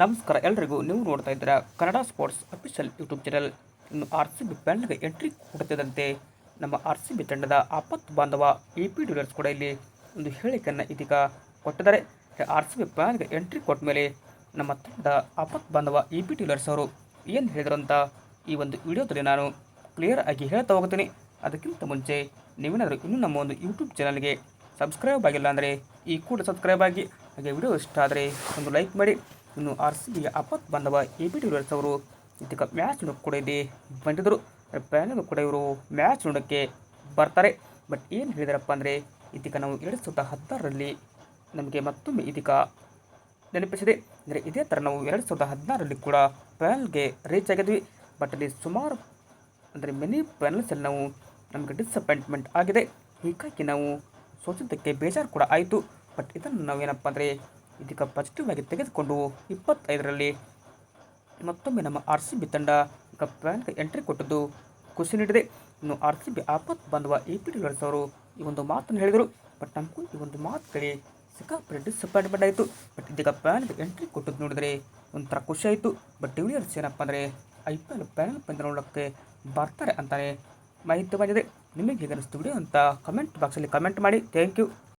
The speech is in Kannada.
ನಮಸ್ಕಾರ, ಎಲ್ರಿಗೂ ನೀವು ನೋಡ್ತಾ ಇದ್ದೀರಾ Kannada sports official YouTube channel. ಇನ್ನು ಆರ್ ಸಿ ಬಿ ಪ್ಯಾನ್ಗೆ ಎಂಟ್ರಿ ಕೊಡುತ್ತಿದ್ದಂತೆ ನಮ್ಮ ಆರ್ ಸಿ ಬಿ ತಂಡದ ಆಪತ್ತು ಬಾಂಧವ ಎ ಪಿ ಡಿಲರ್ಸ್ ಕೂಡ ಇಲ್ಲಿ ಒಂದು ಹೇಳಿಕೆಯನ್ನು ಇದೀಗ ಕೊಟ್ಟಿದ್ದಾರೆ. ಆರ್ ಸಿ ಬಿ ಪ್ಯಾನ್ಗೆ ಎಂಟ್ರಿ ಕೊಟ್ಟ ಮೇಲೆ ನಮ್ಮ ತಂಡದ ಆಪತ್ತು ಬಾಂಧವ ಎ ಪಿ ಡಿಲರ್ಸ್ ಅವರು ಏನು ಹೇಳಿದರು ಅಂತ ಈ ಒಂದು ವಿಡಿಯೋದಲ್ಲಿ ನಾನು ಕ್ಲಿಯರ್ ಆಗಿ ಹೇಳ್ತಾ ಹೋಗ್ತೀನಿ. ಅದಕ್ಕಿಂತ ಮುಂಚೆ ನೀವೇನಾದರೂ ಇನ್ನೂ ನಮ್ಮ ಒಂದು ಯೂಟ್ಯೂಬ್ ಚಾನಲ್ಗೆ ಸಬ್ಸ್ಕ್ರೈಬ್ ಆಗಿಲ್ಲ ಅಂದರೆ ಈ ಕೂಡ ಸಬ್ಸ್ಕ್ರೈಬ್ ಆಗಿ. ಹಾಗೆ ವಿಡಿಯೋ ಇಷ್ಟ ಆದರೆ ಒಂದು ಲೈಕ್ ಮಾಡಿ. ಇನ್ನು ಆರ್ ಸಿ ಬಿಯ ಅಪತ್ ಬಾಂಧವ ಎ ಬಿ ಡಿವಿಲಿಯರ್ಸ್ ಅವರು ಇದಕ್ಕೆ ಮ್ಯಾಚ್ ನೋಡಕ್ಕೆ ಕೂಡ ಇಲ್ಲಿ ಬಂದಿದ್ದರು. ಪ್ಯಾನಲ್ ಕೂಡ ಇವರು ಮ್ಯಾಚ್ ನೋಡೋಕ್ಕೆ ಬರ್ತಾರೆ. ಬಟ್ ಏನು ಹೇಳಿದಾರಪ್ಪ ಅಂದರೆ ಇದಕ್ಕೆ ನಾವು ಎರಡು ಸಾವಿರದ ಹದಿನಾರರಲ್ಲಿ ನಮಗೆ ಮತ್ತೊಮ್ಮೆ ಇದೀಗ ನೆನಪಿಸಿದೆ. ಅಂದರೆ ಇದೇ ಥರ ನಾವು ಎರಡು ಸಾವಿರದ ಹದಿನಾರರಲ್ಲಿ ಕೂಡ ಪ್ಯಾನಲ್ಗೆ ರೀಚ್ ಆಗಿದ್ವಿ. ಬಟ್ ಅಲ್ಲಿ ಸುಮಾರು ಅಂದರೆ ಮೆನಿ ಪ್ಯಾನಲ್ಸಲ್ಲಿ ನಾವು ನಮಗೆ ಡಿಸಪಾಯಿಂಟ್ಮೆಂಟ್ ಆಗಿದೆ. ಹೀಗಾಗಿ ನಾವು ಸೋಚಿದ್ದಕ್ಕೆ ಬೇಜಾರು ಕೂಡ ಆಯಿತು. ಬಟ್ ಇದನ್ನು ನಾವೇನಪ್ಪ ಅಂದರೆ ಇದಕ್ಕೆ ಪಾಸಿಟಿವ್ ಆಗಿ ತೆಗೆದುಕೊಂಡು ಇಪ್ಪತ್ತೈದರಲ್ಲಿ ಮತ್ತೊಮ್ಮೆ ನಮ್ಮ ಆರ್ ಸಿ ಬಿ ತಂಡ ಪ್ಯಾನ್ಗೆ ಎಂಟ್ರಿ ಕೊಟ್ಟದ್ದು ಖುಷಿ ನೀಡಿದೆ. ಇನ್ನು ಆರ್ ಸಿ ಬಿ ಆಪತ್ ಬಂಧುವ ಎ ಪಿ ಡಿ ಅವರು ಈ ಒಂದು ಮಾತನ್ನು ಹೇಳಿದರು. ಬಟ್ ನಮಗೂ ಈ ಒಂದು ಮಾತು ಕೇಳಿ ಸಿಕ್ಕಾಪಟ್ಟೆ ಡಿಸಪಾಯಿಂಟ್ಮೆಂಟ್ ಆಯಿತು ಬಟ್ ಇದೀಗ ಪ್ಯಾನ್ಗೆ ಎಂಟ್ರಿ ಕೊಟ್ಟದ್ದು ನೋಡಿದರೆ ಒಂಥರ ಖುಷಿ ಆಯಿತು. ಬಟ್ ಡಿವಿಲಿಯರ್ಸ್ ಏನಪ್ಪ ಅಂದರೆ ಐ ಪಿ ಎಲ್ ಪ್ಯಾನಲ್ ಪಂದ್ಯ ನೋಡೋಕ್ಕೆ ಬರ್ತಾರೆ ಅಂತಲೇ ಮಾಹಿತಿ ಬಂದಿದೆ. ನಿಮಗೆ ಹೇಗೆ ಅನಿಸ್ತು ವಿಡಿಯೋ ಅಂತ ಕಮೆಂಟ್ ಬಾಕ್ಸಲ್ಲಿ ಕಮೆಂಟ್ ಮಾಡಿ. Thank you